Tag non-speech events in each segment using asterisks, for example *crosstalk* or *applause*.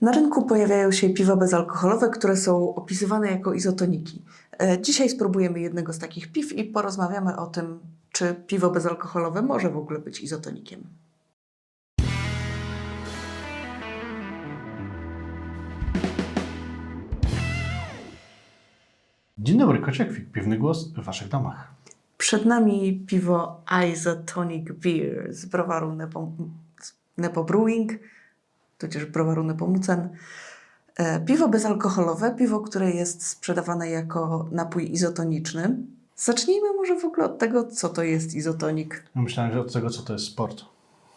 Na rynku pojawiają się piwa bezalkoholowe, które są opisywane jako izotoniki. E, Dzisiaj spróbujemy jednego z takich piw i porozmawiamy o tym, czy piwo bezalkoholowe może w ogóle być izotonikiem. Dzień dobry, Kociakwik, piwny głos w Waszych domach. Przed nami piwo Isotonic Beer z browaru Nepo, Nepo Brewing, tudzież browaru Nepomucen. E, Piwo bezalkoholowe, piwo, które jest sprzedawane jako napój izotoniczny. Zacznijmy może w ogóle od tego, co to jest izotonik. Myślałem, że od tego, co to jest sport.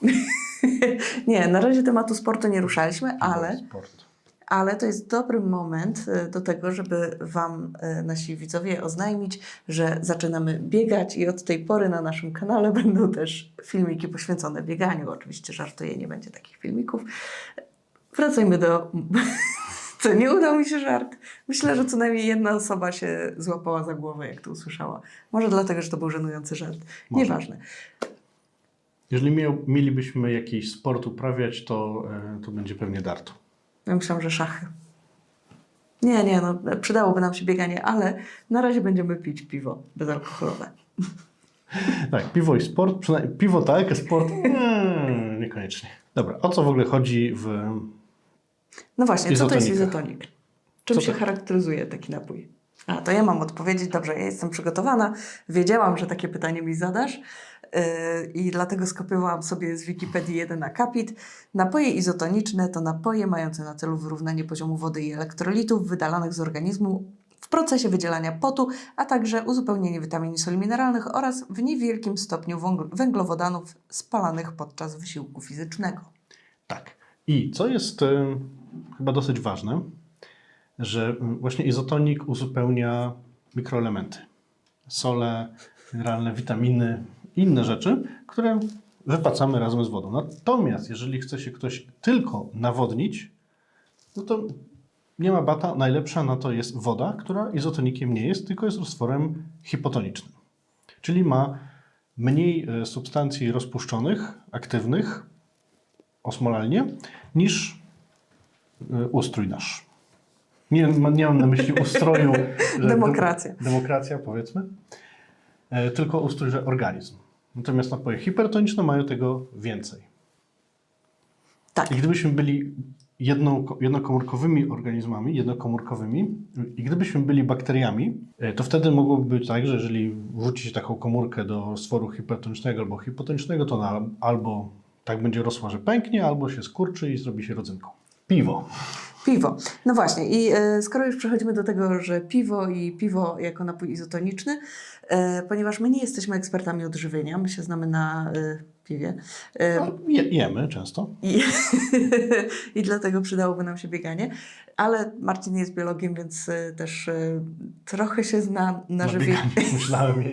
*laughs* Nie, na razie tematu sportu nie ruszaliśmy, ale, Sport. Ale to jest dobry moment e, do tego, żeby Wam, e, nasi widzowie, oznajmić, że zaczynamy biegać i od tej pory na naszym kanale *laughs* będą też filmiki poświęcone bieganiu. Oczywiście żartuję, nie będzie takich filmików. Wracajmy do... *laughs* Co, nie udał mi się żart? Myślę, że co najmniej jedna osoba się złapała za głowę, jak to usłyszała. Może dlatego, że to był żenujący żart. Może. Nieważne. Jeżeli mielibyśmy jakiś sport uprawiać, to, e, to będzie pewnie dart. Ja myślałam, że szachy. Nie, nie, no przydałoby nam się bieganie, ale na razie będziemy pić piwo bezalkoholowe. *laughs* Tak, piwo i sport, przynajmniej piwo tak, sport mm, niekoniecznie. Dobra, o co w ogóle chodzi w... No właśnie, co to jest izotonik? Czym Co się charakteryzuje taki napój? A, to ja mam odpowiedzieć. Dobrze, ja jestem przygotowana. Wiedziałam, że takie pytanie mi zadasz i dlatego skopiowałam sobie z Wikipedii jeden akapit. Napoje izotoniczne to napoje mające na celu wyrównanie poziomu wody i elektrolitów wydalanych z organizmu w procesie wydzielania potu, a także uzupełnienie witamin i soli mineralnych oraz w niewielkim stopniu węglowodanów spalanych podczas wysiłku fizycznego. Tak. I co jest e, chyba dosyć ważne, że mm, właśnie izotonik uzupełnia mikroelementy. Sole, mineralne, witaminy, inne rzeczy, które wypacamy razem z wodą. Natomiast jeżeli chce się ktoś tylko nawodnić, no to nie ma bata. Najlepsza na to jest woda, która izotonikiem nie jest, tylko jest roztworem hipotonicznym. Czyli ma mniej e, substancji rozpuszczonych, aktywnych, osmolalnie, niż y, ustrój nasz. Nie, nie mam na myśli ustroju. że *laughs* Demokracja. dem- Demokracja, powiedzmy. E, Tylko ustrój, że organizm. Natomiast napoje hipertoniczne mają tego więcej. Tak. I gdybyśmy byli jedną, jednokomórkowymi organizmami, jednokomórkowymi, i gdybyśmy byli bakteriami, e, to wtedy mogłoby być tak, że jeżeli wrzucić taką komórkę do stworu hipertonicznego albo hipotonicznego, to ona albo tak będzie rosła, że pęknie, albo się skurczy i zrobi się rodzynką. Piwo. Piwo. No właśnie, i e, skoro już przechodzimy do tego, że piwo i piwo jako napój izotoniczny, e, ponieważ my nie jesteśmy ekspertami odżywienia, my się znamy na e, piwie. E, No, je, jemy często. i, *laughs* I dlatego przydałoby nam się bieganie. Ale Marcin jest biologiem, więc e, też e, trochę się zna na, Na żywie, bieganie, *laughs* myślałem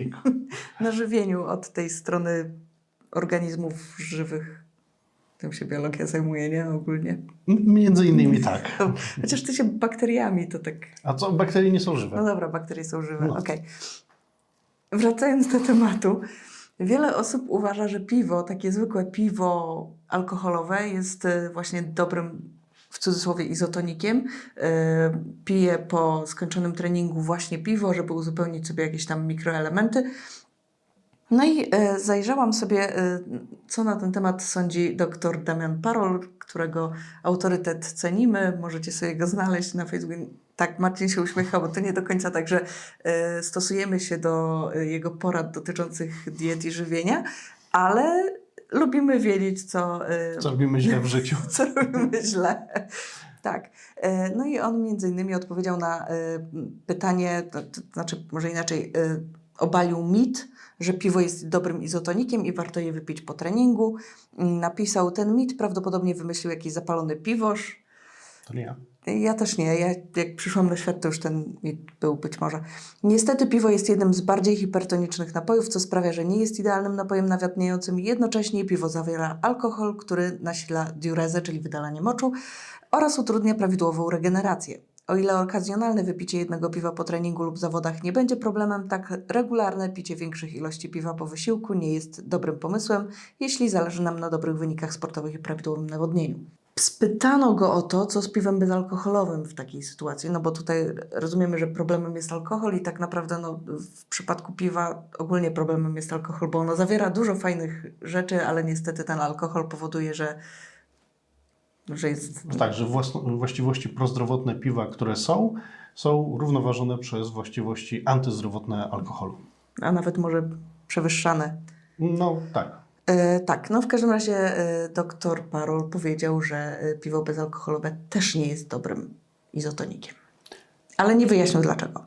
*laughs* na żywieniu od tej strony organizmów żywych. Tym się biologia zajmuje, nie? Ogólnie. Między innymi tak. *laughs* Chociaż ty się bakteriami to tak A co, bakterie nie są No żywe. dobra, bakterie są żywe. No. Okej. Wracając do tematu, wiele osób uważa, że piwo, takie zwykłe piwo alkoholowe, jest e, właśnie dobrym, w cudzysłowie, izotonikiem. E, Pije po skończonym treningu właśnie piwo, żeby uzupełnić sobie jakieś tam mikroelementy. No i e, zajrzałam sobie, e, co na ten temat sądzi dr Damian Parol, którego autorytet cenimy. Możecie sobie go znaleźć na Facebooku. Tak, Marcin się uśmiecha, bo to nie do końca tak, że e, stosujemy się do jego porad dotyczących diet i żywienia, ale lubimy wiedzieć, co, Co robimy źle w życiu. *laughs* co robimy źle. Tak. No i on między innymi odpowiedział na pytanie, to, to znaczy może inaczej, obalił mit, że piwo jest dobrym izotonikiem i warto je wypić po treningu. Napisał ten mit, prawdopodobnie wymyślił jakiś zapalony piwosz. To nie ja. Ja też nie. Ja jak przyszłam na świat, to już ten mit był być może. Niestety piwo jest jednym z bardziej hipertonicznych napojów, co sprawia, że nie jest idealnym napojem nawadniającym. Jednocześnie piwo zawiera alkohol, który nasila diurezę, czyli wydalanie moczu oraz utrudnia prawidłową regenerację. O ile okazjonalne wypicie jednego piwa po treningu lub zawodach nie będzie problemem, tak regularne picie większych ilości piwa po wysiłku nie jest dobrym pomysłem, jeśli zależy nam na dobrych wynikach sportowych i prawidłowym nawodnieniu. spytano go o to, co z piwem bezalkoholowym w takiej sytuacji, no bo tutaj rozumiemy, że problemem jest alkohol i tak naprawdę no, w przypadku piwa ogólnie problemem jest alkohol, bo ono zawiera dużo fajnych rzeczy, ale niestety ten alkohol powoduje, że, że jest... No tak, że właściwości prozdrowotne piwa, które są, są równoważone przez właściwości antyzdrowotne alkoholu. a nawet może przewyższane. No tak. E, tak, no w każdym razie e, doktor Parol powiedział, że e, piwo bezalkoholowe też nie jest dobrym izotonikiem. Ale nie wyjaśnił dlaczego.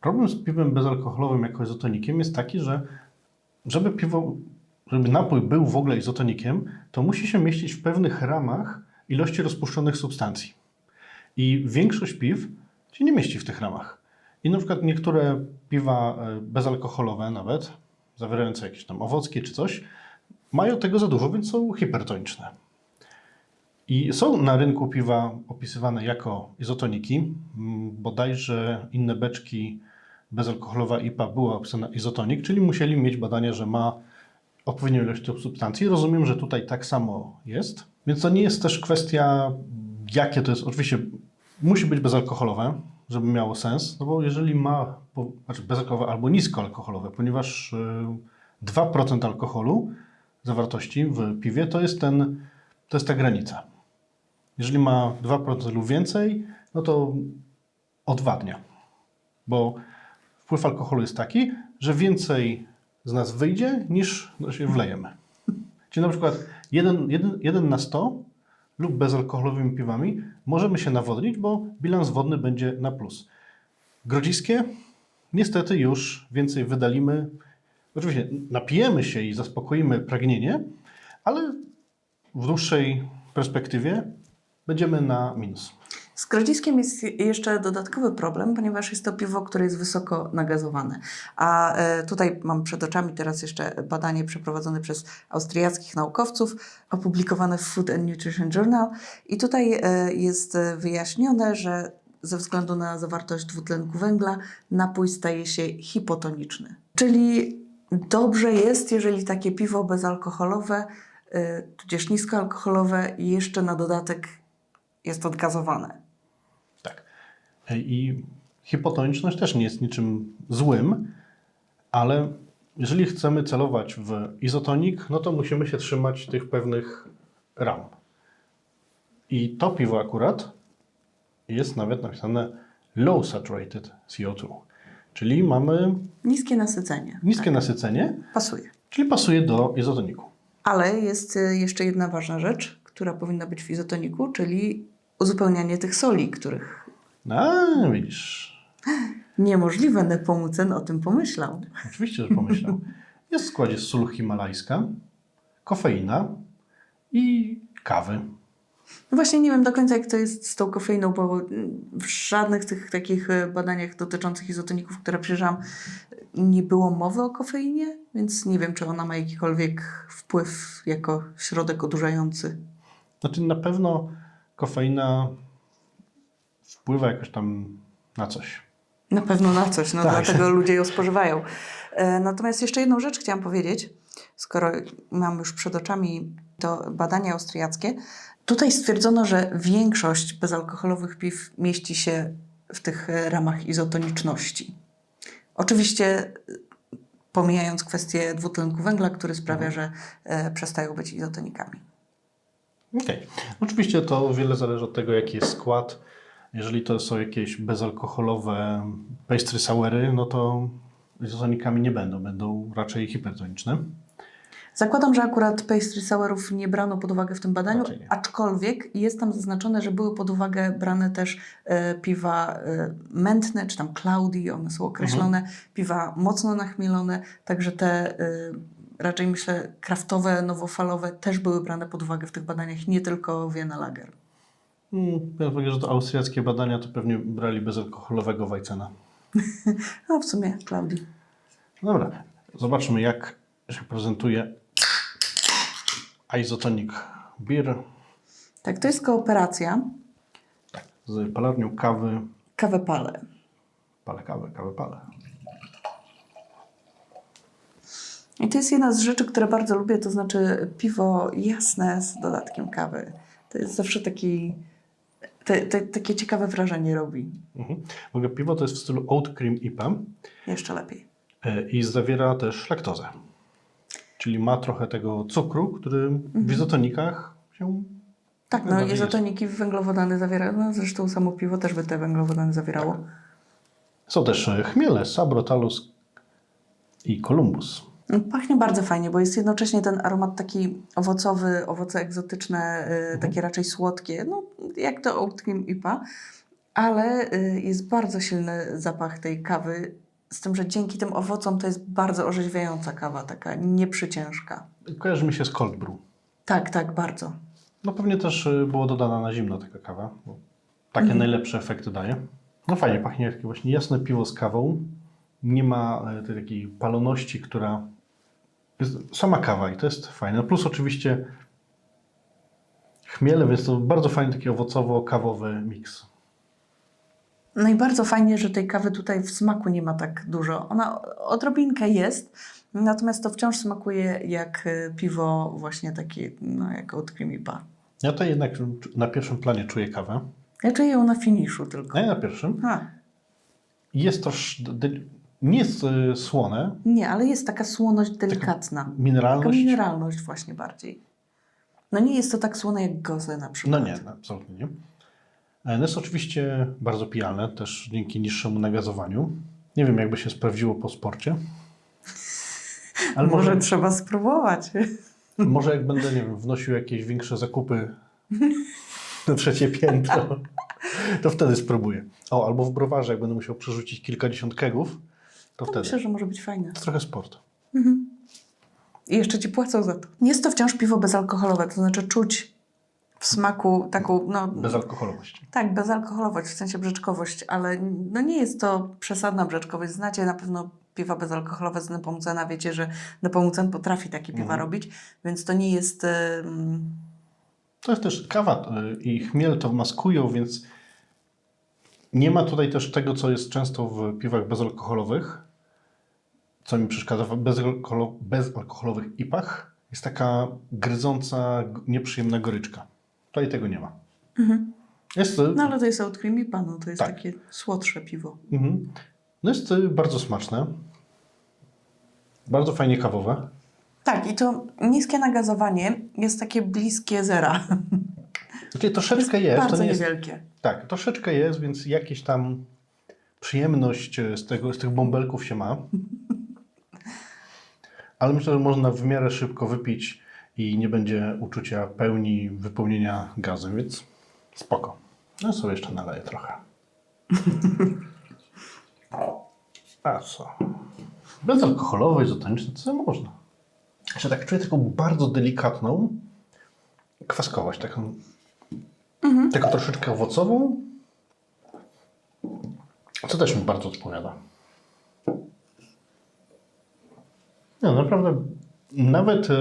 Problem z piwem bezalkoholowym jako izotonikiem jest taki, że żeby piwo, żeby napój był w ogóle izotonikiem, to musi się mieścić w pewnych ramach ilości rozpuszczonych substancji. I większość piw się nie mieści w tych ramach. I na przykład niektóre piwa e, bezalkoholowe nawet, zawierające jakieś tam owockie czy coś, mają tego za dużo, więc są hipertoniczne. I są na rynku piwa opisywane jako izotoniki. Bodajże inne beczki bezalkoholowa IPA była opisana izotonik, czyli musieli mieć badania, że ma odpowiednią ilość tych substancji. Rozumiem, że tutaj tak samo jest. Więc to nie jest też kwestia, jakie to jest. Oczywiście musi być bezalkoholowe, żeby miało sens, no bo jeżeli ma, znaczy bezalkoholowe albo niskoalkoholowe, ponieważ y, 2% alkoholu zawartości w piwie to jest, ten, to jest ta granica. Jeżeli ma 2% lub więcej, no to odwadnia. Bo wpływ alkoholu jest taki, że więcej z nas wyjdzie niż się wlejemy. Czyli na przykład 1, 1, 1 na 100 lub bezalkoholowymi piwami możemy się nawodnić, bo bilans wodny będzie na plus. Grodziskie niestety już więcej wydalimy. Oczywiście napijemy się i zaspokoimy pragnienie, ale w dłuższej perspektywie będziemy na minus. Z grodziskiem jest jeszcze dodatkowy problem, ponieważ jest to piwo, które jest wysoko nagazowane. A e, tutaj mam przed oczami teraz jeszcze badanie przeprowadzone przez austriackich naukowców, opublikowane w Food and Nutrition Journal. I tutaj e, jest wyjaśnione, że ze względu na zawartość dwutlenku węgla napój staje się hipotoniczny. Czyli dobrze jest, jeżeli takie piwo bezalkoholowe, e, tudzież niskoalkoholowe, jeszcze na dodatek jest odgazowane. Tak. I hipotoniczność też nie jest niczym złym, ale jeżeli chcemy celować w izotonik, no to musimy się trzymać tych pewnych ram. I to piwo akurat jest nawet napisane low saturated CO2, czyli mamy Niskie nasycenie. niskie nasycenie, Pasuje. czyli pasuje do izotoniku. Ale jest y, jeszcze jedna ważna rzecz, która powinna być w izotoniku, czyli uzupełnianie tych soli, których A, widzisz, niemożliwe Nepomucen o tym pomyślał. Oczywiście, że pomyślał. Jest w składzie sól himalajska, kofeina i kawy. No właśnie nie wiem do końca, jak to jest z tą kofeiną, bo w żadnych tych takich y, badaniach dotyczących izotoników, które przejrzałam, nie było mowy o kofeinie, więc nie wiem, czy ona ma jakikolwiek wpływ jako środek odurzający. Znaczy na pewno kofeina wpływa jakoś tam na coś. Na pewno na coś, no Tak. dlatego ludzie ją spożywają. E, Natomiast jeszcze jedną rzecz chciałam powiedzieć, skoro mam już przed oczami to badania austriackie. Tutaj stwierdzono, że większość bezalkoholowych piw mieści się w tych ramach izotoniczności. Oczywiście pomijając kwestię dwutlenku węgla, który sprawia, że e, przestają być izotonikami. Okej. Oczywiście to wiele zależy od tego, jaki jest skład. Jeżeli to są jakieś bezalkoholowe pastry soury, no to izotonikami nie będą, będą raczej hipertoniczne. Zakładam, że akurat pastry sourów nie brano pod uwagę w tym badaniu, aczkolwiek jest tam zaznaczone, że były pod uwagę brane też e, piwa e, mętne, czy tam cloudy, one są określone, Mhm. piwa mocno nachmielone, także te e, raczej myślę kraftowe, nowofalowe też były brane pod uwagę w tych badaniach, nie tylko Vienna Lager. Biorąc pod uwagę, że to austriackie badania, to pewnie brali bezalkoholowego Weissena. A *laughs* w sumie cloudy. Dobra, zobaczmy jak się prezentuje Isotonic Beer Tak, to jest kooperacja z palarnią kawy. kawę pale. Palę kawę, kawę palę. I to jest jedna z rzeczy, które bardzo lubię, to znaczy piwo jasne z dodatkiem kawy. To jest zawsze taki, te, te, takie ciekawe wrażenie robi. Mhm. W ogóle piwo to jest w stylu Oat Cream IPA Jeszcze lepiej. e, i zawiera też laktozę. Czyli ma trochę tego cukru, który w izotonikach się Tak, no Dalej jest. izotoniki węglowodany zawierają, no zresztą samo piwo też by te węglowodany zawierało. Są też e, chmiele, Sabrotalus i Columbus. Pachnie bardzo fajnie, bo jest jednocześnie ten aromat taki owocowy, owoce egzotyczne, y, takie raczej słodkie, no jak to Oat Cream IPA, ale y, jest bardzo silny zapach tej kawy, z tym, że dzięki tym owocom to jest bardzo orzeźwiająca kawa, taka nieprzyciężka. Kojarzy mi się z cold brew. Tak, tak, bardzo. No pewnie też e, było dodana na zimno taka kawa, bo takie najlepsze efekty daje. No fajnie, pachnie takie właśnie jasne piwo z kawą. Nie ma tej takiej paloności, która jest sama kawa i to jest fajne. Plus oczywiście chmiele, więc to bardzo fajny taki owocowo-kawowy miks. No i bardzo fajnie, że tej kawy tutaj w smaku nie ma tak dużo. Ona odrobinkę jest, natomiast to wciąż smakuje jak y, piwo właśnie takie, no jak Oat Cream IPA. Ja to jednak na pierwszym planie czuję kawę. Ja czuję ją na finiszu tylko. Nie na pierwszym. A, Jest to nie jest e, słone, nie, ale jest taka słoność delikatna. Taka mineralność. mineralność właśnie bardziej. No nie jest to tak słone jak goze na No przykład. nie, no, absolutnie nie. E, No jest oczywiście bardzo pijalne, też dzięki niższemu nagazowaniu. Nie wiem, jakby się sprawdziło po sporcie. *laughs* Ale Może może, trzeba spróbować. *laughs* może jak będę, nie wiem, wnosił jakieś większe zakupy *laughs* na trzecie piętro, to wtedy spróbuję. O, albo w browarze, jak będę musiał przerzucić kilkadziesiąt kegów, to To wtedy. myślę, że może być fajne. To trochę sport. I jeszcze ci płacą za to. Jest to wciąż piwo bezalkoholowe, to znaczy czuć w smaku taką, no Bezalkoholowość. tak, bezalkoholowość, w sensie brzeczkowość, ale no nie jest to przesadna brzeczkowość. Znacie na pewno piwa bezalkoholowe z Nepomucena, wiecie, że Nepomucen potrafi takie piwa Mhm. robić, więc to nie jest... To jest też kawa y, i chmiel to maskują, więc nie ma tutaj też tego, co jest często w piwach bezalkoholowych, co mi przeszkadza w bezalkoholo- bezalkoholowych ipach. Jest taka gryząca, nieprzyjemna goryczka. Tutaj tego nie ma. Jest, y, No ale to jest Oat Cream IPA, no to jest Tak. takie słodsze piwo. mhm. no jest y, bardzo smaczne. Bardzo fajnie kawowe. Tak, i to niskie nagazowanie jest takie bliskie zera. *laughs* Znaczy, troszeczkę jest. Bardzo to nie jest niewielkie. Tak, troszeczkę jest, więc jakieś tam przyjemność e, z, tego, z tych bąbelków się ma. *laughs* Ale myślę, że można w miarę szybko wypić i nie będzie uczucia pełni wypełnienia gazem, więc spoko. No sobie jeszcze naleję trochę. *laughs* A co? Bezalkoholowe, izotoniczne, to sobie można. Jeszcze tak czuję taką bardzo delikatną kwaskowość, taką Taką troszeczkę owocową, co też mi bardzo odpowiada. No, naprawdę, nawet y,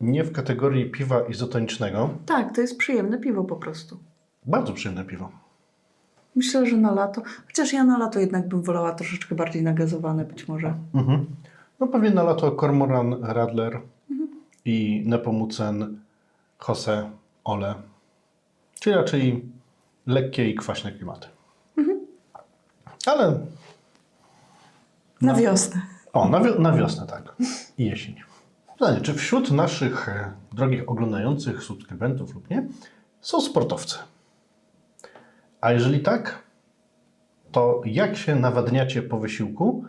nie w kategorii piwa izotonicznego, Tak, to jest przyjemne piwo po prostu. bardzo przyjemne piwo. Myślę, że na lato, chociaż ja na lato jednak bym wolała troszeczkę bardziej nagazowane być może. Mhm. No pewnie na lato Cormoran Radler i Nepomucen Jose Ole, czyli raczej lekkie i kwaśne klimaty. Ale Na No. wiosnę. O, na, wi- na wiosnę, tak. I jesień. Pytanie, czy wśród naszych e, drogich oglądających subskrybentów lub nie, są sportowcy? A jeżeli tak, to jak się nawadniacie po wysiłku?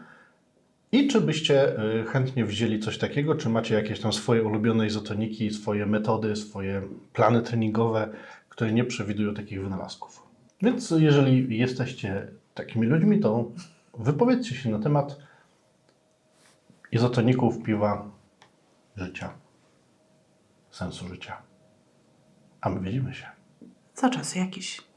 I czy byście e, chętnie wzięli coś takiego? Czy macie jakieś tam swoje ulubione izotoniki, swoje metody, swoje plany treningowe, które nie przewidują takich wynalazków? Więc jeżeli jesteście takimi ludźmi, to wypowiedzcie się na temat izotoników piwa życia, sensu życia. A my widzimy się. Za czas jakiś.